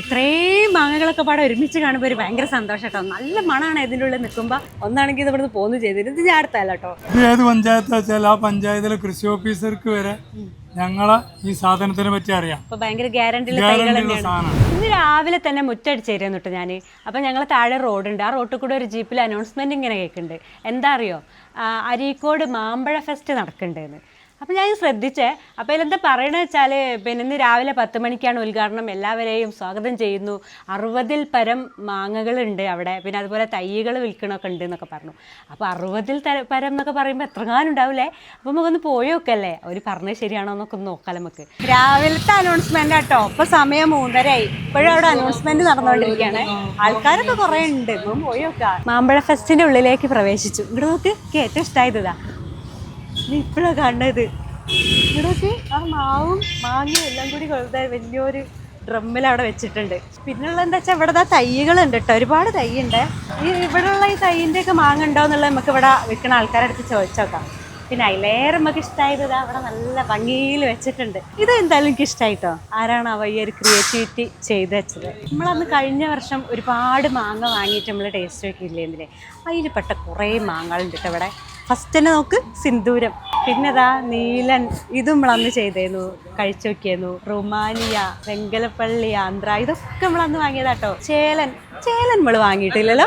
ഇത്രയും മാങ്ങകളൊക്കെ പാടെ ഒരുമിച്ച് കാണുമ്പോൾ ഒരു ഭയങ്കര സന്തോഷം കേട്ടോ. നല്ല മണമാണ് ഇതിന്റെ ഉള്ളിൽ നിൽക്കുമ്പോൾ ഒന്നാണെങ്കിൽ ഇവിടുന്ന് പോന്നു ചെയ്തിട്ട് ഇത് ഞാൻ അടുത്തല്ല കേട്ടോ. ഇത് ഏത് പഞ്ചായത്ത് വെച്ചാൽ ആ പഞ്ചായത്തിലെ കൃഷി ഓഫീസർക്ക് വരെ ഞങ്ങളെ ഈ സാധനത്തിനെ പറ്റി അറിയാം. അപ്പൊ ഭയങ്കര ഗ്യാരണ്ടിയുള്ള തൈകൾ ഗ്യാരണ്ടിയുള്ള തന്നെയാണ്. ഇന്ന് രാവിലെ തന്നെ മുറ്റടിച്ചേരുന്നു കേട്ടോ ഞാൻ അപ്പം ഞങ്ങൾ താഴെ റോഡുണ്ട്. ആ റോട്ടിൽ കൂടെ ഒരു ജീപ്പിൽ അനൗൺസ്മെന്റ് ഇങ്ങനെ കേൾക്കുന്നുണ്ട്. എന്താ അറിയോ? അരീക്കോട് മാമ്പഴ ഫെസ്റ്റ് നടക്കുന്നുണ്ടെന്ന് അപ്പം ഞാൻ ശ്രദ്ധിച്ചേ. അപ്പോൾ ഇതിലെന്താ പറയണത് വെച്ചാൽ പിന്നെ ഇന്ന് രാവിലെ പത്ത് മണിക്കാണ് ഉദ്ഘാടനം. എല്ലാവരെയും സ്വാഗതം ചെയ്യുന്നു. അറുപതിൽ പരം മാങ്ങകളുണ്ട് അവിടെ. പിന്നെ അതുപോലെ തൈകൾ വിൽക്കണമൊക്കെ ഉണ്ട് എന്നൊക്കെ പറഞ്ഞു. അപ്പോൾ അറുപതിൽ പരം എന്നൊക്കെ പറയുമ്പോൾ എത്രങ്ങാനും ഉണ്ടാവില്ലേ അപ്പോൾ നമുക്കൊന്ന് പോയി നോക്കല്ലേ? അവർ പറഞ്ഞത് ശരിയാണോ എന്നൊക്കെ ഒന്ന് നോക്കാം നമുക്ക്. രാവിലത്തെ അനൗൺസ്മെന്റ് ആട്ടോ. ഇപ്പോൾ സമയം മൂന്നരയായി. ഇപ്പോഴും അവിടെ അനൗൺസ്മെന്റ് നടന്നുകൊണ്ടിരിക്കുകയാണ്. ആൾക്കാരൊക്കെ കുറേ ഉണ്ട്. ഇപ്പം പോയി നോക്കാം. മാമ്പഴ ഫെസ്റ്റിന്റെ ഉള്ളിലേക്ക് പ്രവേശിച്ചു. ഇവിടെ നോക്ക്. ഏറ്റവും ഇഷ്ടമായത് ഇതാ. നീ ഇപ്പോഴാണ് കാണുന്നത് ഇവിടെ ആ മാവും മാങ്ങയും എല്ലാം കൂടി കൊടുത്ത വലിയൊരു ഡ്രമ്മിൽ അവിടെ വെച്ചിട്ടുണ്ട്. പിന്നെയുള്ള എന്താ വെച്ചാൽ ഇവിടെ തൈകളുണ്ട് കേട്ടോ. ഒരുപാട് തൈ ഉണ്ട് ഈ ഇവിടെയുള്ള ഈ തൈന്റെ ഒക്കെ മാങ്ങ ഉണ്ടോ എന്നുള്ളത് നമുക്ക് ഇവിടെ വിൽക്കുന്ന ആൾക്കാരുടെ അടുത്ത് ചോദിച്ചോക്കാം. പിന്നെ അതിലേറെ നമുക്ക് ഇഷ്ടമായത് അവിടെ നല്ല ഭംഗിയിൽ വെച്ചിട്ടുണ്ട്. ഇത് എന്തായാലും എനിക്ക് ഇഷ്ടമായിട്ടോ ആരാണ് അവ ഈ ഒരു ക്രിയേറ്റിവിറ്റി ചെയ്ത് വെച്ചത്? നമ്മളന്ന് കഴിഞ്ഞ വർഷം ഒരുപാട് മാങ്ങ വാങ്ങിയിട്ട് നമ്മൾ ടേസ്റ്റ് നോക്കിയില്ലേ എന്തിനെ അതിൽ പെട്ട കുറേ മാങ്ങകളുണ്ട് കേട്ടോ ഇവിടെ. ഫസ്റ്റ് തന്നെ നോക്ക് സിന്ദൂരം. പിന്നെ ഇതാ നീലൻ ഇതും നമ്മളന്ന് ചെയ്തേന്നു. കഴിച്ചു നോക്കിയേന്നു. റുമാനിയ വെങ്കലപ്പള്ളി ആന്ധ്ര ഇതൊക്കെ നമ്മളന്ന് വാങ്ങിയതാട്ടോ. ചേലൻ ചേലൻ നമ്മൾ വാങ്ങിയിട്ടില്ലല്ലോ?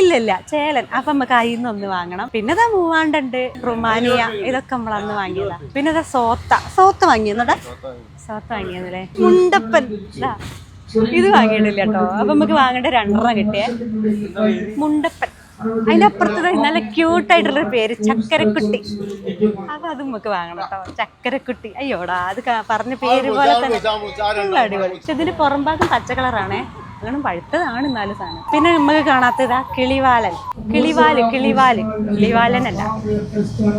ഇല്ലില്ല ചേലൻ. അപ്പൊ നമുക്ക് അതിൽ നിന്ന് വാങ്ങണം. പിന്നെ ഇതാ മൂവാണ്ടുണ്ട് റുമാനിയ ഇതൊക്കെ നമ്മളന്ന് വാങ്ങിയതാ. പിന്നെ ഇതാ സോത്ത. സോത്ത വാങ്ങിയെന്നടാ സോത്ത വാങ്ങിയെന്നല്ലേ? മുണ്ടപ്പൻ. ഇത് വാങ്ങിയിട്ടില്ല കേട്ടോ അപ്പൊ നമുക്ക് വാങ്ങേണ്ട രണ്ടെണ്ണം കിട്ടിയേ. മുണ്ടപ്പൻ. അതിന്റെ നല്ല ക്യൂട്ട് ആയിട്ടുള്ള ക്യൂട്ടായിട്ടുള്ളൊരു പേര് ചക്കരക്കുട്ടി. അപ്പൊ അത് നമുക്ക് വാങ്ങണം കേട്ടോ. ചക്കരക്കുട്ടി. അയ്യോടാ അത് പറഞ്ഞ പേര് പോലെ തന്നെ. അടിപൊളി. പക്ഷെ ഇതിന്റെ പുറംഭാഗം പച്ച കളറാണേ. അങ്ങനെ പഴുത്തതാണ് എന്നാലും സാധനം. പിന്നെ നമുക്ക് കാണാത്തതാ കിളിവാലൻ. കിളിവാൽ കിളിവാൽ. അല്ല.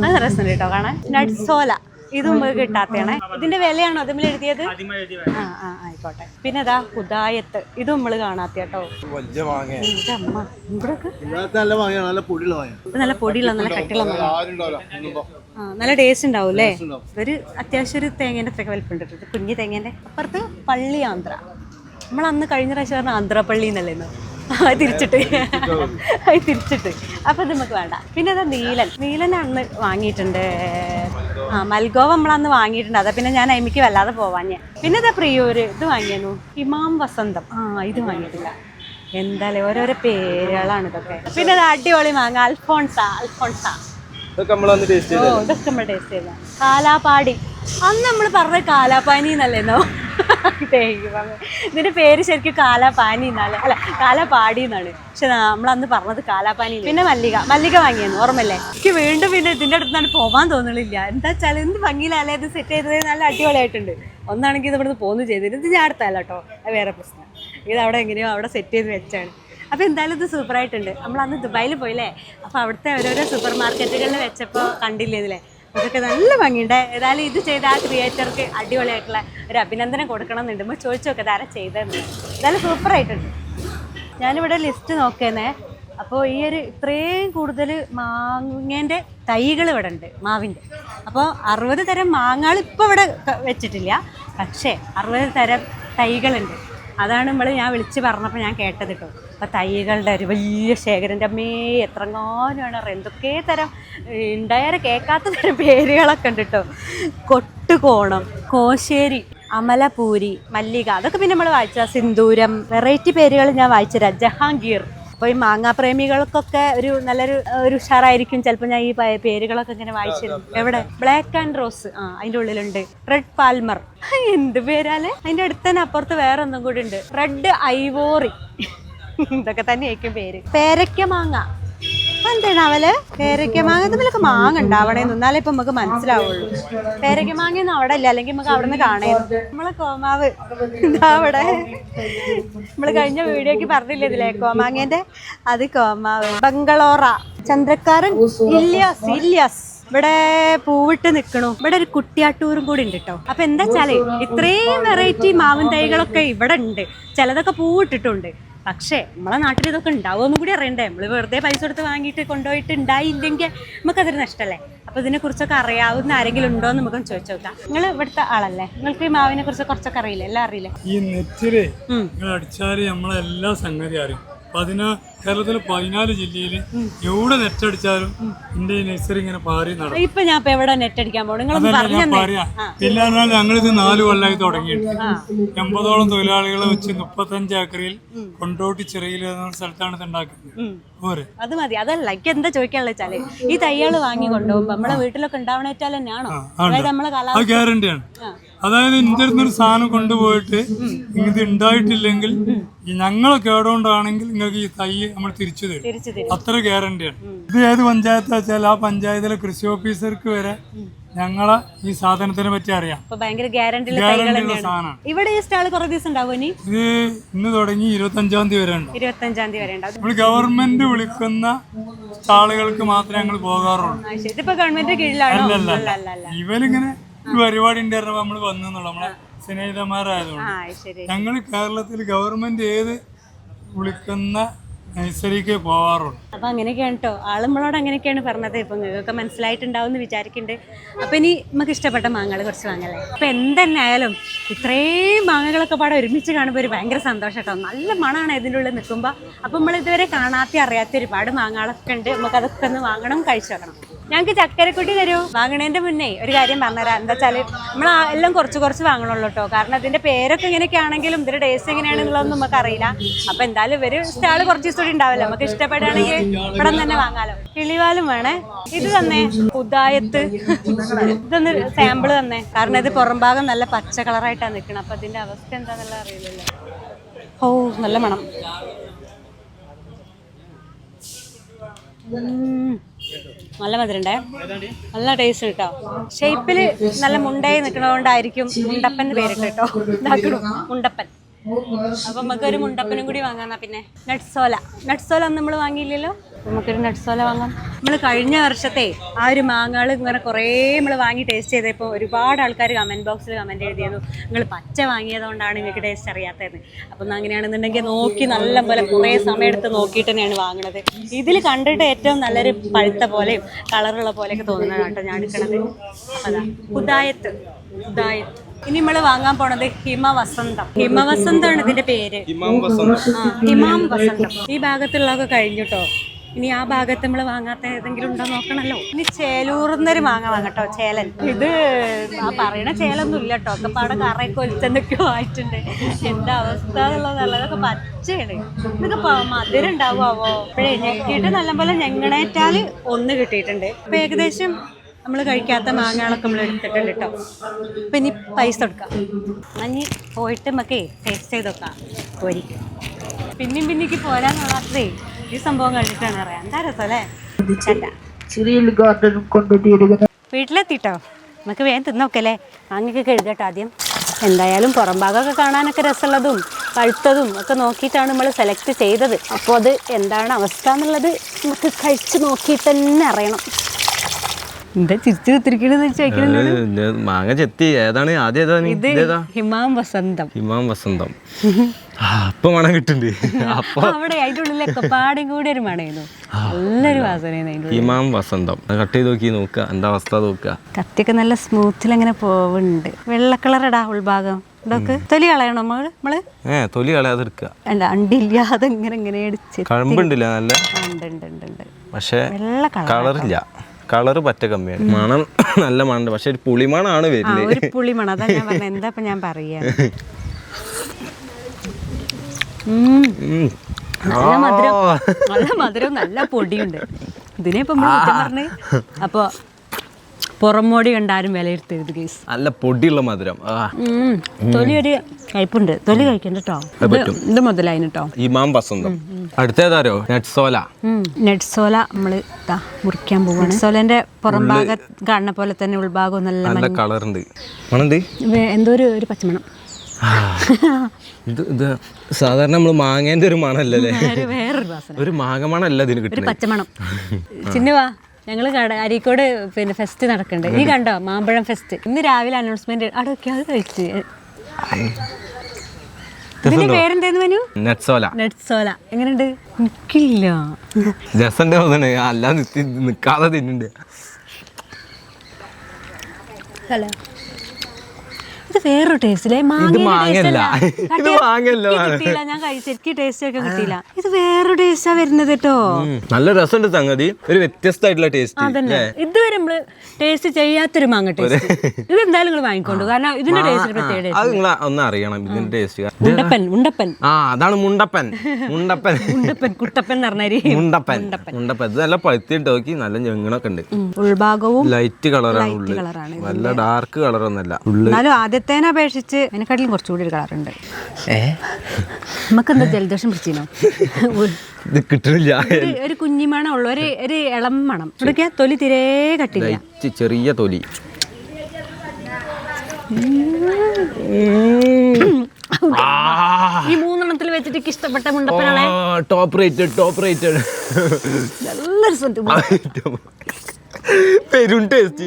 അത് രസമുണ്ട് കേട്ടോ കാണാൻ. നട്സോല ഇതും കിട്ടാത്തയാണേ ഇതിന്റെ വിലയാണോ അതിൽ എഴുതിയത്? ആ ആ ആയിക്കോട്ടെ. പിന്നെ ഇതാ ഹുദായത്ത് ഇതും നമ്മൾ കാണാത്ത കേട്ടോ. നല്ല പൊടിയുള്ള നല്ല പൊടിയുള്ള നല്ല കട്ടിയുള്ള നല്ല ടേസ്റ്റ് ഉണ്ടാവും അല്ലേ? ഒരു അത്യാവശ്യം ഒരു തേങ്ങേന്റെ അത്രയൊക്കെ വലിപ്പമുണ്ട് കുഞ്ഞു തേങ്ങേന്റെ അപ്പുറത്ത് പള്ളി ആന്ധ്ര. നമ്മൾ അന്ന് കഴിഞ്ഞ പ്രാവശ്യം പറഞ്ഞ ആന്ധ്രാപ്പള്ളി എന്നല്ലേന്ന് അത് തിരിച്ചിട്ട്. തിരിച്ചിട്ട്. അപ്പൊ ഇത് നമുക്ക് വേണ്ട. പിന്നെ അതാ നീലൻ. നീലൻ അന്ന് വാങ്ങിയിട്ടുണ്ട്. ആ മൽഗോവ നമ്മളന്ന് വാങ്ങിയിട്ടുണ്ട്. അതാ പിന്നെ ഞാൻ അയിമിക്ക് വല്ലാതെ പോവാഞ്ഞ്. പിന്നെ ഇതാ പ്രിയൂര്. ഇത് വാങ്ങിയാനു. ഇമാം വസന്തം. ആ ഇത് വാങ്ങിയിട്ടില്ല. എന്തായാലും ഓരോരോ പേരുകളാണ് ഇതൊക്കെ. പിന്നെ ഇത് അടിപൊളി മാങ്ങ. അൽഫോൺസ അൽഫോൺസ. ഇതൊക്കെ നമ്മൾ ടേസ്റ്റ് ചെയ്ത കാലാപാടി അന്ന് നമ്മൾ പറഞ്ഞ കാലാപാനി എന്നല്ലേന്നോ. ഇതിന്റെ പേര് ശരിക്കും കാലാപാനി എന്നാണ്. അല്ല കാലാപാടി എന്നാണ്. പക്ഷെ നമ്മൾ അന്ന് പറഞ്ഞത് കാലാപാനി പിന്നെ മല്ലിക. മല്ലിക വാങ്ങിയെന്ന് ഓർമ്മല്ലേ എനിക്ക് വീണ്ടും പിന്നെ ഇതിന്റെ അടുത്താണ് പോവാൻ തോന്നണില്ല. എന്താ വെച്ചാൽ എന്ത് ഭംഗിയിലല്ലേ ഇത് സെറ്റ് ചെയ്തത്? നല്ല അടിപൊളിയായിട്ടുണ്ട്. ഒന്നാണെങ്കിൽ ഇത് ഇവിടുന്ന് പോന്നു ചെയ്തിരുന്നു ഇത് ഞാൻ അടുത്തല്ല കേട്ടോ. വേറെ പ്രശ്നം. ഇത് അവിടെ എങ്ങനെയോ അവിടെ സെറ്റ് ചെയ്ത് വെച്ചാണ്. അപ്പോൾ എന്തായാലും ഇത് സൂപ്പറായിട്ടുണ്ട് നമ്മൾ അന്ന് ദുബായിൽ പോയില്ലേ? അപ്പോൾ അവിടുത്തെ ഓരോരോ സൂപ്പർ മാർക്കറ്റുകളിൽ വെച്ചപ്പോൾ കണ്ടില്ലേ ഇതിലെ? അതൊക്കെ നല്ല ഭംഗിയുണ്ട്. ഏതായാലും ഇത് ചെയ്ത ആ ക്രിയേറ്റർക്ക് അടിപൊളിയായിട്ടുള്ള ഒരു അഭിനന്ദനം കൊടുക്കണം എന്നുണ്ട് നമ്മൾ ചോദിച്ചു നോക്കാം ആരാ ചെയ്തതെന്ന് എന്തായാലും സൂപ്പറായിട്ടുണ്ട് ഞാനിവിടെ ലിസ്റ്റ് നോക്കിയെന്നേ അപ്പോൾ ഈ ഒരു ഇത്രയും കൂടുതൽ മാങ്ങേന്റെ തൈകൾ ഇവിടെ ഉണ്ട് മാവിന്റെ അപ്പോൾ അറുപത് തരം മാങ്ങകൾ ഇപ്പോൾ ഇവിടെ വെച്ചിട്ടില്ല. പക്ഷേ അറുപത് തരം തൈകളുണ്ട്. അതാണ് നമ്മൾ ഞാൻ വിളിച്ച് പറഞ്ഞപ്പോൾ ഞാൻ കേട്ടത് കേട്ടോ. അപ്പോൾ തൈകളുടെ ഒരു വലിയ ശേഖരന്റെ അമ്മേ എത്രങ്ങാനാണ് എന്തൊക്കെ തരം ഉണ്ടായാലും കേൾക്കാത്ത തരം പേരുകളൊക്കെ ഉണ്ട് കേട്ടോ. കൊട്ടുകോണം കോശേരി അമലപൂരി മല്ലിക. അതൊക്കെ പിന്നെ നമ്മൾ വായിച്ച സിന്ദൂരം വെറൈറ്റി പേരുകൾ ഞാൻ വായിച്ചുതരാം ജഹാംഗീർ. അപ്പോൾ ഈ മാങ്ങാപ്രേമികൾക്കൊക്കെ ഒരു നല്ലൊരു ഒരു ഉഷാറായിരിക്കും ചിലപ്പോൾ ഞാൻ ഈ പേരുകളൊക്കെ ഇങ്ങനെ വായിച്ചിരുന്നു എവിടെ? Black and rose. ആ അതിന്റെ ഉള്ളിലുണ്ട്. Red palmer. എന്ത് പേരാലേ അതിന്റെ അടുത്ത് തന്നെ അപ്പുറത്ത് വേറെ ഒന്നും കൂടി ഉണ്ട്. Red ivory. ഇതൊക്കെ തന്നെയായിരിക്കും പേര്. പേരയ്ക്ക മാങ്ങ. എന്താണ് അവൽ? പേരയ്ക്ക മാങ്ങ. ഇതിലൊക്കെ മാങ്ങ ഉണ്ടാവണേ എന്നാലേ ഇപ്പൊ നമുക്ക് മനസ്സിലാവുള്ളൂ. പേരയ്ക്ക മാങ്ങ ഒന്നും അവിടെ ഇല്ല അല്ലെങ്കിൽ നമുക്ക് അവിടെ നിന്ന് കാണേ നമ്മളെ കോമാവ്. അവിടെ. നമ്മൾ കഴിഞ്ഞ വീഡിയോക്ക് പറഞ്ഞില്ലേ ഇതിലെ കോമാങ്ങേന്റെ അത് കോമാവ്. ബംഗളോറ. ചന്ദ്രക്കാരൻ ഇല്യാസ് ഇല്യാസ്. ഇവിടെ പൂവിട്ട് നിൽക്കണു ഇവിടെ ഒരു കുട്ടിയാട്ടൂരും കൂടി ഉണ്ട് കേട്ടോ അപ്പൊ എന്താ വെച്ചാൽ ഇത്രയും വെറൈറ്റി മാവിൻ തൈകളൊക്കെ ഇവിടെ ഉണ്ട്. ചിലതൊക്കെ പൂവിട്ടിട്ടുണ്ട്. പക്ഷേ നമ്മളെ നാട്ടിൽ ഇതൊക്കെ ഉണ്ടാവുമെന്ന് കൂടി അറിയണ്ടേ. നമ്മൾ വെറുതെ പൈസ കൊടുത്ത് വാങ്ങിയിട്ട് കൊണ്ടുപോയിട്ട് ഉണ്ടായില്ലെങ്കിൽ നമുക്കതൊരു നഷ്ടമല്ലേ അപ്പോൾ ഇതിനെക്കുറിച്ചൊക്കെ അറിയാവുന്ന ആരെങ്കിലും ഉണ്ടോ എന്ന് നമുക്ക് ചോദിച്ചു നോക്കാം. നിങ്ങൾ ഇവിടുത്തെ ആളല്ലേ? നിങ്ങൾക്ക് ഈ മാവിനെ കുറിച്ച് കുറച്ചൊക്കെ അറിയില്ല? എല്ലാം അറിയില്ലേ? ഈ നെറ്റിൽ അടിച്ചാൽ നമ്മളെല്ലാ സംഗതി അറിയും. പതിനാ കേരളത്തിലെ പതിനാല് ജില്ലയിൽ എവിടെ നെറ്റ് അടിച്ചാലും എന്റെ ഈ നഴ്സറി ഇങ്ങനെ പാറി നടക്കും. ഇപ്പൊ ഞാൻ ഇപ്പൊ എവിടെ പോകണം പറയാ പിന്നെ ഞങ്ങളിത് നാല് കൊല്ലമായി തുടങ്ങിയിട്ടുണ്ട് എൺപതോളം തൊഴിലാളികളെ വെച്ച് മുപ്പത്തഞ്ച് ഏക്കറിൽ കൊണ്ടോട്ടി ചെറിയിൽ എന്ന സ്ഥലത്താണ് ഇത് ഉണ്ടാക്കുന്നത്. പോരെ. അത് മതി. അതല്ല എനിക്ക് എന്താ ചോദിക്കാനുള്ള വെച്ചാൽ ഈ തയ്യാൾ വാങ്ങി കൊണ്ടുപോകുമ്പോ നമ്മളെ വീട്ടിലൊക്കെ ഉണ്ടാവണ വെച്ചാൽ തന്നെയാണോ അതായത് നമ്മളെ കാലാവസ്ഥ ഗ്യാരണ്ടിയാണ് അതായത് ഇന്ത്യ അടുത്തൊരു സാധനം കൊണ്ടുപോയിട്ട് ഇത് ഉണ്ടായിട്ടില്ലെങ്കിൽ ഞങ്ങളെ കേടുകൊണ്ടാണെങ്കിൽ നിങ്ങൾക്ക് ഈ തൈ നമ്മൾ തിരിച്ചു തരും. അത്ര ഗ്യാരണ്ടിയാണ്. ഇത് ഏത് പഞ്ചായത്ത് വെച്ചാൽ ആ പഞ്ചായത്തിലെ കൃഷി ഓഫീസർക്ക് വരെ ഞങ്ങളെ ഈ സാധനത്തിനെ പറ്റി അറിയാം. ഗ്യാരണ്ടിയുള്ള സാധനമാണ്. ഇവിടെ ഈ സ്റ്റാൾ കുറേ ദിവസം ഉണ്ടാവും ഇത് ഇന്ന് തുടങ്ങി ഇരുപത്തഞ്ചാം തീയതി വരെ ഇരുപത്തഞ്ചാം തീയതി വരെ ഉണ്ടാവും. നമ്മൾ ഗവൺമെന്റ് വിളിക്കുന്ന സ്റ്റാളുകൾക്ക് മാത്രമേ ഞങ്ങൾ പോകാറുള്ളൂ. അല്ലല്ല. ഇവരിങ്ങനെ ഒരു പരിപാടി ഉണ്ടായിരുന്നപ്പോ നമ്മൾ വന്നെന്നുള്ളൂ നമ്മളെ സ്നേഹിതന്മാരായതുകൊണ്ട്. ഞങ്ങൾ ഞങ്ങൾ കേരളത്തിൽ ഗവൺമെന്റ് ഏത് വിളിക്കുന്ന നഴ്സറിക്ക് പോവാറുള്ളൂ അപ്പൊ അങ്ങനെയൊക്കെയാണ് കേട്ടോ ആൾ നമ്മളോട് അങ്ങനെയൊക്കെയാണ് പറഞ്ഞത്. ഇപ്പൊ നിങ്ങൾക്കൊക്കെ മനസ്സിലായിട്ടുണ്ടാവും എന്ന് വിചാരിക്കുന്നുണ്ട് അപ്പൊ ഇനി നമുക്ക് ഇഷ്ടപ്പെട്ട മാങ്ങകൾ കുറച്ച് വാങ്ങല്ലേ? അപ്പൊ എന്തെന്നെ ആയാലും ഇത്രയും മാങ്ങകളൊക്കെ പാടെ ഒരുമിച്ച് കാണുമ്പോൾ ഒരു ഭയങ്കര സന്തോഷം കേട്ടോ നല്ല മണമാണ് ഇതിന്റെ ഉള്ളിൽ നിൽക്കുമ്പോൾ അപ്പൊ നമ്മൾ ഇതുവരെ കാണാത്ത അറിയാത്ത ഒരുപാട് മാങ്ങകളൊക്കെ ഉണ്ട്. നമുക്ക് അതൊക്കെ ഒന്ന് വാങ്ങണം കഴിച്ചു വെക്കണം ഞങ്ങൾക്ക് ചക്കരക്കുട്ടി തരൂ. വാങ്ങണേന്റെ മുന്നേ ഒരു കാര്യം പറഞ്ഞുതരാം. എന്താ വെച്ചാൽ നമ്മൾ എല്ലാം കുറച്ച് കുറച്ച് വാങ്ങണുള്ളൂ കേട്ടോ കാരണം അതിന്റെ പേരൊക്കെ ഇങ്ങനെയൊക്കെ ആണെങ്കിലും ഇതിന്റെ ടേസ്റ്റ് എങ്ങനെയാണെന്നുള്ളതൊന്നും നമുക്ക് അറിയില്ല. അപ്പൊ എന്തായാലും ഇവർ സ്റ്റാൾ കുറച്ച് ദിവസം കൂടി ഉണ്ടാവില്ല. നമുക്ക് ഇഷ്ടപ്പെടുകയാണെങ്കിൽ ഇവിടെ തന്നെ വാങ്ങാലോ. കിളിവാലും വേണേ. ഇത് തന്നെ. പുതായത്ത് ഇതൊന്ന് സാമ്പിൾ തന്നെ. കാരണം ഇത് പുറം ഭാഗം നല്ല പച്ച കളറായിട്ടാണ് നിൽക്കണം അപ്പൊ ഇതിന്റെ അവസ്ഥ എന്താന്നുള്ള അറിയില്ലല്ലോ. ഓ നല്ല മണം. നല്ല മധുരണ്ടേ നല്ല ടേസ്റ്റ് കേട്ടോ ഷേപ്പിൽ നല്ല മുണ്ടായി നിൽക്കണോണ്ടായിരിക്കും മുണ്ടപ്പൻ പേരിട്ട് കേട്ടോ ഇതാക്കണം മുണ്ടപ്പൻ. അപ്പൊ നമുക്കൊരു മുണ്ടപ്പനും കൂടി വാങ്ങാന്നാ പിന്നെ. നട്സോല നട്സോല നമ്മൾ വാങ്ങിയില്ലല്ലോ? നമുക്കൊരു നട്സോല വാങ്ങാം. നമ്മൾ കഴിഞ്ഞ വർഷത്തെ ആ ഒരു മാങ്ങകൾ ഇങ്ങനെ കുറേ നമ്മൾ വാങ്ങി ടേസ്റ്റ് ചെയ്തപ്പോൾ ഒരുപാട് ആൾക്കാർ കമന്റ് ബോക്സിൽ കമന്റ് എഴുതിയതു നിങ്ങൾ പച്ച വാങ്ങിയതുകൊണ്ടാണ് നിങ്ങൾക്ക് ടേസ്റ്റ് അറിയാത്തത് അപ്പം അങ്ങനെയാണെന്നുണ്ടെങ്കിൽ നോക്കി നല്ല പോലെ കുറേ സമയം എടുത്ത് നോക്കിയിട്ട് തന്നെയാണ് വാങ്ങണത്. ഇതിൽ കണ്ടിട്ട് ഏറ്റവും നല്ലൊരു പഴുത്ത പോലെയും കളറുള്ള പോലെയൊക്കെ തോന്നുന്നതാണ് കേട്ടോ ഞാൻ എടുക്കണത്. അതാ ഉദായത്ത് ഉദായത്ത്. ഇനി നമ്മൾ വാങ്ങാൻ പോണത് ഹിമവസന്തം ഹിമവസന്തമാണ് ഹിമ വസന്തമാണ് ഇതിന്റെ പേര്. ഹിമാം വസന്തം. ഈ ഭാഗത്തുള്ളതൊക്കെ കഴിഞ്ഞിട്ടോ ഇനി ആ ഭാഗത്ത് നമ്മൾ വാങ്ങാത്ത ഏതെങ്കിലും ഉണ്ടോ നോക്കണല്ലോ. ഇനി ചേലൂർന്നൊരു മാങ്ങ വാങ്ങട്ടോ ചേലൻ. ഇത് ആ പറയണ ചേലൊന്നും ഇല്ല കേട്ടോ ഒക്കെ പാടെ കറയൊക്കെ ഒലിച്ചെന്നൊക്കെയോ ആയിട്ടുണ്ട്. എന്താ അവസ്ഥ എന്നുള്ളതല്ല അതൊക്കെ പച്ചയാണ്. ഇതൊക്കെ മധുരം ഉണ്ടാവുമോ അപ്പോഴേ ഞെക്കിയിട്ട് നല്ലപോലെ ഞെങ്ങണേറ്റാൽ ഒന്ന് കിട്ടിയിട്ടുണ്ട്. അപ്പൊ ഏകദേശം നമ്മൾ കഴിക്കാത്ത മാങ്ങകളൊക്കെ നമ്മൾ എടുത്തിട്ടുണ്ട് കേട്ടോ അപ്പം ഇനി പൈസ കൊടുക്കാം. അഞ്ഞ് പോയിട്ട് നമുക്ക് ടേസ്റ്റ് ചെയ്ത് പോരി. പിന്നെയും പിന്നേക്ക് പോരാന്നുള്ളതേ ഈ സംഭവം കണ്ടിട്ടാണ് പറയാം. എന്താ രസമല്ലേ സിറിയൽ ഗാർഡനും കൊണ്ടെത്തിയിരിക്കുന്ന വീട്ടിലെത്തിട്ടോ? നമുക്ക് വേഗം തിന്നോക്കല്ലേ മാങ്ങയൊക്കെ കഴുകട്ടോ ആദ്യം. എന്തായാലും പുറം ഭാഗമൊക്കെ കാണാനൊക്കെ രസമുള്ളതും പഴുത്തതും ഒക്കെ നോക്കിയിട്ടാണ് നമ്മൾ സെലക്ട് ചെയ്തത്. അപ്പോൾ അത് എന്താണ് അവസ്ഥ എന്നുള്ളത് നമുക്ക് കഴിച്ച് നോക്കിയിട്ട് തന്നെ അറിയണം. എന്താ ചിരിച്ചു കുത്തിരിക്കണെന്ന് മാങ്ങ ചെത്തി. ഏതാണ്? ആദ്യം ഇത് ഹിമാം വസന്തം. ഹിമാം വസന്തം. അപ്പൊ മണം കിട്ടുന്നുണ്ട് അപ്പൊ അവിടെ പാടും കൂടി ഒരു മണയുന്നു നല്ലൊരു ഇമാം വസന്തം. കട്ട് ചെയ്ത് നോക്കി നോക്കുക. എന്താ അവസ്ഥ നോക്കുക. കത്തിയൊക്കെ നല്ല സ്മൂത്തിൽ അങ്ങനെ പോവുന്നുണ്ട്. വെള്ള കളറടാ ഉൾഭാഗം. ഇതൊക്കെ തൊലി കളയണം നമ്മൾ നമ്മൾ ഏ തൊലി കളയാതെ എടുക്കുക. അല്ല അണ്ടില്ലാതെ ഇങ്ങനെ ഇങ്ങനെ അടിച്ച് കഴമ്പുണ്ടില്ല നല്ല? പക്ഷെ കളർ പറ്റ കമ്മിയാണ്. മണം നല്ല മണമുണ്ട്. പക്ഷെ ഒരു പുളിമണാണ് വരുന്നത് അതാ ഞാൻ പറഞ്ഞത് എന്താ ഞാൻ പറയാ. നല്ല മധുരം. നല്ല മധുരം നല്ല പൊടിയുണ്ട്. ഇതിനെ ഇപ്പം പറഞ്ഞ് അപ്പൊ പുറമോടി കണ്ടാരും വിലയിരുത്തരുത് കേസ് നല്ല പൊടിയുള്ള മധുരം. തൊലി ഒരു കയ്പുണ്ട് തൊലി കഴിക്കണ്ട കേട്ടോ ഇത് മുതലായിന് കേട്ടോ ഇമാം വസന്തം. അടുത്തേതാരോ? നെറ്റ്സോല. നെറ്റ്സോല നമ്മൾ മുറിക്കാൻ പോവാണ്. സോലന്റെ പുറം ഭാഗം കാണുന്ന പോലെ തന്നെ ഉൾഭാഗം നല്ല നല്ല കളറുണ്ട്. എന്തോ ഒരു പച്ചമണം. ഇത് ഇത് സാധാരണ നമ്മൾ മാങ്ങേന്റെ ഒരു മണല്ലേ വേറൊരു വാസന. ഒരു മാങ്ങ മണല്ല ഇതിന് കിട്ടുന്നത്. പച്ചമണം. ചിന്നുവാ ഞങ്ങൾ കട അരീക്കോട് പിന്നെ ഫെസ്റ്റ് നടക്കുന്നുണ്ട് നീ കണ്ടോ മാമ്പഴം ഫെസ്റ്റ് ഇന്ന് രാവിലെ അനൗൺസ്മെന്റ് അവിടെ ഒക്കെ അത് കഴിച്ചു. ഇതിന്റെ മനു? എങ്ങനെയുണ്ട്? അല്ലാതെ നിക്കാതെ തിന്നുണ്ട് ഹലോ ഇത് വേറൊരു ടേസ്റ്റില്ലേ ഇത് മാങ്ങല്ല. ഇത് മാങ്ങല്ല. കിട്ടിയില്ല. ഞാൻ കഴിച്ചു എനിക്ക് ടേസ്റ്റ് ഒക്കെ കിട്ടിയില്ല. ഇത് വേറൊരു ടേസ്റ്റാ വരുന്നത് കേട്ടോ. നല്ല രസമുണ്ട് സംഗതി. ഒരു വ്യത്യസ്തമായിട്ടുള്ള ടേസ്റ്റ് അതന്നെ. ഇതുവരെ നമ്മൾ ടേസ്റ്റ് ചെയ്യാത്തൊരു മാങ്ങ ടേസ്റ്റ് ഇത് എന്തായാലും നിങ്ങൾ വാങ്ങിക്കൊണ്ടു. കാരണം ഇതിന്റെ ടേസ്റ്റ് പ്രത്യേക. അത് നിങ്ങൾ ഒന്ന് അറിയണം ഇതിന്റെ ടേസ്റ്റ് ഉണ്ടപ്പൻ ഉണ്ടപ്പൻ ആ അതാണ് മുണ്ടപ്പൻ. മുണ്ടപ്പൻ. ഉണ്ടപ്പൻ കുട്ടപ്പൻ എന്ന് പറഞ്ഞാൽ. മുണ്ടപ്പൻ. മുണ്ടപ്പൻ. ഇത് നല്ല പഴുത്തിട്ട് നോക്കി നല്ല ഞെങ്ങണൊക്കെ ഉണ്ട്. ഉൾഭാഗവും ലൈറ്റ് കളറാണ് ഉള്ളിൽ നല്ല ഡാർക്ക് കളറൊന്നല്ല ഉള്ളിൽ ആദ്യത്തേനെ അപേക്ഷിച്ച് അതിനെക്കാട്ടിലും കുറച്ചുകൂടി ഒരു കളറുണ്ട്. ഏ? നമുക്ക് എന്താ ജലദോഷം പിടിച്ചിനോ? ഇത് ഒരു കുഞ്ഞി കുഞ്ഞിമണം ഉള്ളു. ഒരു ഒരു ഇളം മണം. ഇവിടെയൊക്കെ തൊലി തിരേ കട്ടില്ല ചെറിയ തൊലി. ഈ മൂന്നെണ്ണത്തിൽ വെച്ചിട്ട് ഇഷ്ടപ്പെട്ട മുണ്ടപ്പനാണ്. Top rated top rated. നല്ല രസമുണ്ട് പെരും ടേസ്റ്റ്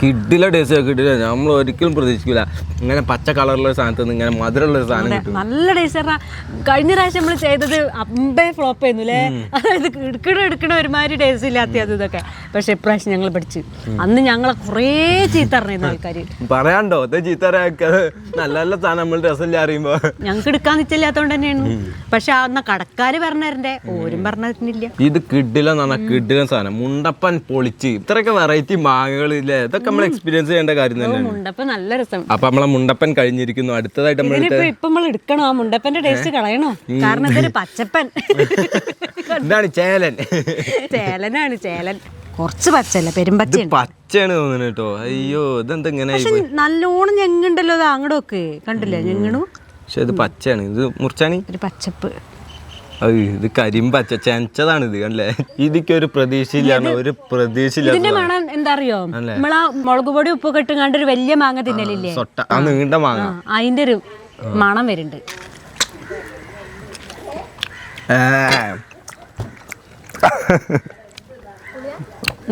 കിഡിലെ ടേസ്റ്റ് കിട്ടില്ല. നമ്മൾ ഒരിക്കലും പ്രതീക്ഷിക്കില്ല ഇങ്ങനെ പച്ച കളറുള്ള ഒരു സാധനത്ത് നിന്ന് ഇങ്ങനെ മധുരമുള്ള ഒരു സാധനം കിട്ടും. നല്ല ടേസ്റ്റ് പറഞ്ഞാൽ കഴിഞ്ഞ പ്രാവശ്യം നമ്മൾ ചെയ്തത് അമ്പേ ഫ്ലോപ്പ് ആയിരുന്നു അല്ലേ അതായത് എടുക്കണ എടുക്കണ ഒരുമാതിരി ടേസ്റ്റ് ഇല്ലാത്ത അത് ഇതൊക്കെ. പക്ഷെ ഇപ്രാവശ്യം ഞങ്ങൾ പഠിച്ചു. അന്ന് ഞങ്ങളെ കുറേ ചീത്ത അറിഞ്ഞിരുന്നു ആൾക്കാർ പറയാണ്ടോ? ഇത് ചീത്തരാക്കത് നല്ല നല്ല സാധനം നമ്മൾ രസമില്ല അറിയുമ്പോ. ഞങ്ങൾക്ക് എടുക്കാൻ നിച്ചില്ലാത്തോണ്ട് തന്നെയാണ്. പക്ഷെ അന്ന് കടക്കാര് പറഞ്ഞവരുടെ ഓരും പറഞ്ഞിട്ടില്ല ഇത് കിഡിലെന്ന് പറഞ്ഞാൽ കിഡിലൻ സാധനം. മുണ്ടപ്പൻ പൊളിച്ച്. ഇത്രയൊക്കെ വെറൈറ്റി മാങ്ങകൾ ഇല്ലേ? ഇതൊക്കെ നമ്മൾ എക്സ്പീരിയൻസ് ചെയ്യേണ്ട കാര്യം തന്നെയാണ്. മുണ്ടപ്പൻ നല്ല രസം. അപ്പൊ നമ്മളെ മുണ്ടപ്പൻ കഴിഞ്ഞിരിക്കുന്നു. അടുത്തതായിട്ട് നമ്മൾ ഇപ്പൊ ഇപ്പൊ നമ്മൾ എടുക്കണോ? ആ മുണ്ടപ്പന്റെ ടേസ്റ്റ് കളയണോ? കാരണം ഇതൊരു പച്ചപ്പൻ. എന്താണ് ചേലൻ. ചേലനാണ് ചേലൻ. കുറച്ച് പച്ചല്ല പെരുമ്പച്ച പച്ചയാണ് തോന്നുന്നു കേട്ടോ. അയ്യോ ഇതെന്താ ഇങ്ങനെ നല്ലോണം ഞെങ്ങുണ്ടല്ലോ അത് അങ്ങടൊക്കെ കണ്ടില്ലേ? ഞെങ്ങണു? പക്ഷെ ഇത് പച്ചയാണ്. ഇത് മുറിച്ചാണി? ഒരു പച്ചപ്പ്. ഇത് കരിമ്പച്ച ചെനച്ചതാണ് ഇത് കണ്ടല്ലേ ഇതിക്ക് ഒരു പ്രതീക്ഷയില്ലാണ് ഒരു പ്രതീക്ഷയില്ല ഇതിന്റെ മണം എന്താ അറിയോ നമ്മളാ മുളക് പൊടി ഉപ്പ് കെട്ടുങ്ങാണ്ട് ഒരു വലിയ മാങ്ങ തിന്നലില്ലേ? സൊട്ട ആ നീണ്ട മാങ്ങ. അതിന്റെ ഒരു മണം വരുന്നുണ്ട്.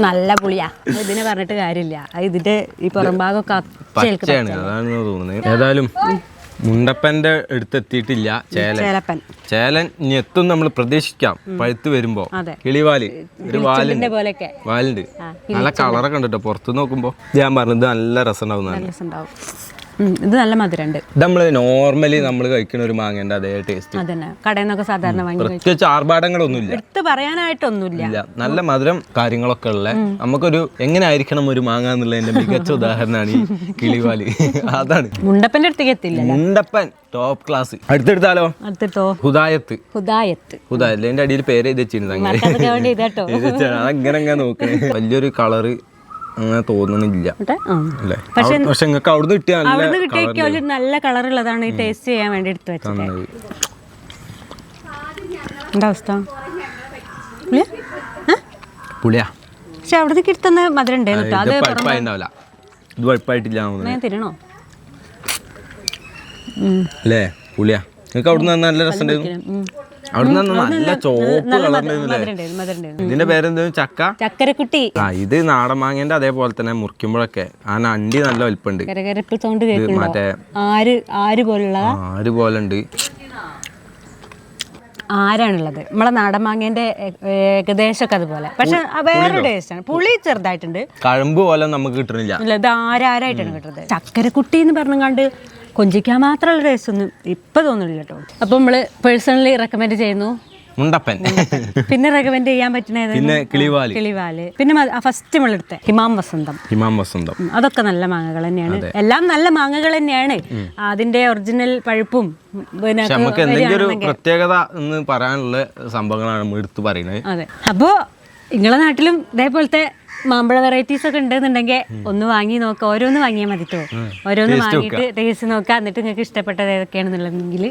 നല്ല പുളിയാ. ഇതിനെ പറഞ്ഞിട്ട് കാര്യമില്ല. ഇതിന്റെ ഈ പുറംഭാഗം ഏതായാലും മുണ്ടപ്പന്റെ അടുത്തെത്തിയിട്ടില്ല ചേലൻ. ചേലപ്പൻ. ചേലൻ ഇനി എത്തും നമ്മൾ പ്രതീക്ഷിക്കാം. പഴുത്ത് വരുമ്പോ. കിളിവാലി. ഒരു വാലുണ്ട്. പോലെയൊക്കെ. വാലുണ്ട്. നല്ല കളറൊക്കെ ഉണ്ട് കേട്ടോ. പുറത്ത് നോക്കുമ്പോ. ഞാൻ പറഞ്ഞത് നല്ല രസം ഇത് നല്ല മധുരമുണ്ട് ഇത് നമ്മൾ നോർമലി നമ്മൾ കഴിക്കുന്ന ഒരു മാങ്ങേന്റെ അതേ ടേസ്റ്റ് അതന്നെ. കടയിൽ നിന്നൊക്കെ സാധാരണ വാങ്ങി. പ്രത്യേകിച്ച് ആർഭാടങ്ങളൊന്നുമില്ല. എടുത്ത് പറയാനായിട്ടൊന്നുമില്ല. ഇല്ല. നല്ല മധുരം കാര്യങ്ങളൊക്കെ ഉള്ള നമുക്കൊരു എങ്ങനെ ആയിരിക്കണം ഒരു മാങ്ങ എന്നുള്ളതിന്റെ മികച്ച ഉദാഹരണമാണ് ഈ കിളിവാലി. അതാണ്. മുണ്ടപ്പന്റെ അടുത്തേക്ക് എത്തില്ല മുണ്ടപ്പൻ ടോപ്പ് ക്ലാസ് അടുത്തെടുത്താലോ? അടുത്തിട്ടോ ഹുദായത്ത്. ഹുദായത്ത്. ഹുദായത്ത്. അതിന്റെ അടിയിൽ പേര് എഴുതി വെച്ചിരുന്നു അങ്ങനെ. അങ്ങനെ നോക്കണേ. വലിയൊരു കളറ് അങ്ങനെ തോന്നുന്നില്ല. പക്ഷെ നിങ്ങൾക്ക് അവിടുന്ന് കിട്ടിയ നല്ല അവിടുന്ന് കിട്ടിയ നല്ല കളർ കളറുള്ളതാണ് ഈ ടേസ്റ്റ് ചെയ്യാൻ വേണ്ടി എടുത്ത് വെച്ചത്. എന്താ അവസ്ഥ? പുളിയാ? പക്ഷെ അവിടുന്ന് കിട്ടുന്ന മധുരം ഉണ്ടായിരുന്നു അത് ഇത് പഴുപ്പായിണ്ടാവില്ല ഇത് പഴുപ്പായിട്ടില്ല ഞാൻ തിരണോ അല്ലേ? പുളിയാ. നിങ്ങൾക്ക് അവിടുന്ന് നല്ല രസം ഉം. അവിടുന്ന് നല്ല ചോപ്പ് ഇതിന്റെ പേരെന്താ? ചക്ക? ചക്കരക്കുട്ടി. ആ ഇത് നാടൻ മാങ്ങേന്റെ അതേപോലെ തന്നെ മുറിക്കുമ്പോഴൊക്കെ. ആ അണ്ടി നല്ല വലിപ്പുണ്ട്. മറ്റേ ആര് ആര് പോലുള്ള? ആര് പോലെ ഉണ്ട് ആരാണുള്ളത്? നമ്മളെ നാടൻ മാങ്ങേന്റെ ഏകദേശമൊക്കെ അതുപോലെ. പക്ഷെ വേറെ ടേസ്റ്റ് ടേസ്റ്റാണ്. പുളി ചെറുതായിട്ടുണ്ട്. കഴമ്പ് പോലെ നമുക്ക് കിട്ടണില്ല. ഇല്ല ഇത് ആരാരായിട്ടാണ് കിട്ടുന്നത് ചക്കരക്കുട്ടി എന്ന് പറഞ്ഞുകൊണ്ട് കൊഞ്ചിക്കാൻ മാത്രമുള്ള ടേസ്റ്റ് ഒന്നും ഇപ്പൊ തോന്നുന്നില്ല കേട്ടോ. അപ്പൊ നമ്മൾ പേഴ്സണലി റെക്കമെൻഡ് ചെയ്യുന്നു. മുണ്ടപ്പൻ. പിന്നെ റെക്കമെൻഡ് ചെയ്യാൻ പറ്റുന്ന? പിന്നെ കിളിവാൽ. കിളിവാൽ. പിന്നെ ഫസ്റ്റ് നമ്മൾ എടുത്ത. ഹിമാം വസന്തം. ഹിമാം വസന്തം. അതൊക്കെ നല്ല മാങ്ങകൾ തന്നെയാണ്. എല്ലാം നല്ല മാങ്ങകൾ തന്നെയാണ്. അതിന്റെ ഒറിജിനൽ പഴുപ്പും പിന്നെ നമുക്ക് എന്തെങ്കിലും ഒരു പ്രത്യേകത എന്ന് പറയാനുള്ള സംഭവങ്ങളാണ് നമ്മൾ എടുത്തു പറയുന്നത്. അതെ. അപ്പോൾ നിങ്ങളെ നാട്ടിലും ഇതേപോലത്തെ മാമ്പഴ വെറൈറ്റീസ് ഒക്കെ ഉണ്ടെന്നുണ്ടെങ്കിൽ ഒന്ന് വാങ്ങി നോക്കുക ഓരോന്ന് വാങ്ങിയാൽ മതി കേട്ടോ ഓരോന്ന് വാങ്ങിയിട്ട് ടേസ്റ്റ് നോക്കുക എന്നിട്ട് നിങ്ങൾക്ക് ഇഷ്ടപ്പെട്ടത് ഏതൊക്കെയാണെന്നുള്ളതെങ്കിൽ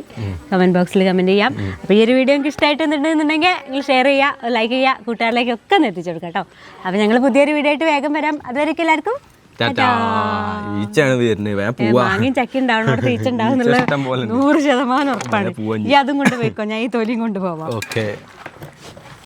കമന്റ് ബോക്സിൽ കമന്റ് ചെയ്യാം. അപ്പോൾ ഈ ഒരു വീഡിയോ നിങ്ങൾക്ക് ഇഷ്ടമായിട്ടുണ്ടെന്നുണ്ടെങ്കിൽ നിങ്ങൾ ഷെയർ ചെയ്യുക ലൈക്ക് ചെയ്യുക കൂട്ടുകാരിലേക്ക് ഒക്കെ ഒന്ന് എത്തിച്ചു കൊടുക്കാം കേട്ടോ അപ്പോൾ ഞങ്ങൾ പുതിയൊരു വീഡിയോ ആയിട്ട് വേഗം വരാം. അതുവരെയൊക്കെ എല്ലാവർക്കും ഈച്ചാണ് വരുന്നത്. വേഗം പോവാ. മാങ്ങയും ചക്കി ഉണ്ടാവണോട് തീച്ച ഉണ്ടാവും ഇഷ്ടം പോലെ ഉണ്ട്. നൂറ് ശതമാനം ഉറപ്പാണ്. ഈ അതും കൊണ്ട് പോയിക്കോ. ഞാൻ ഈ തൊലിയും കൊണ്ട് പോവാം. ഓക്കെ